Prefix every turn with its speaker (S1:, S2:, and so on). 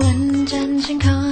S1: วันจันทร์ฉันคอย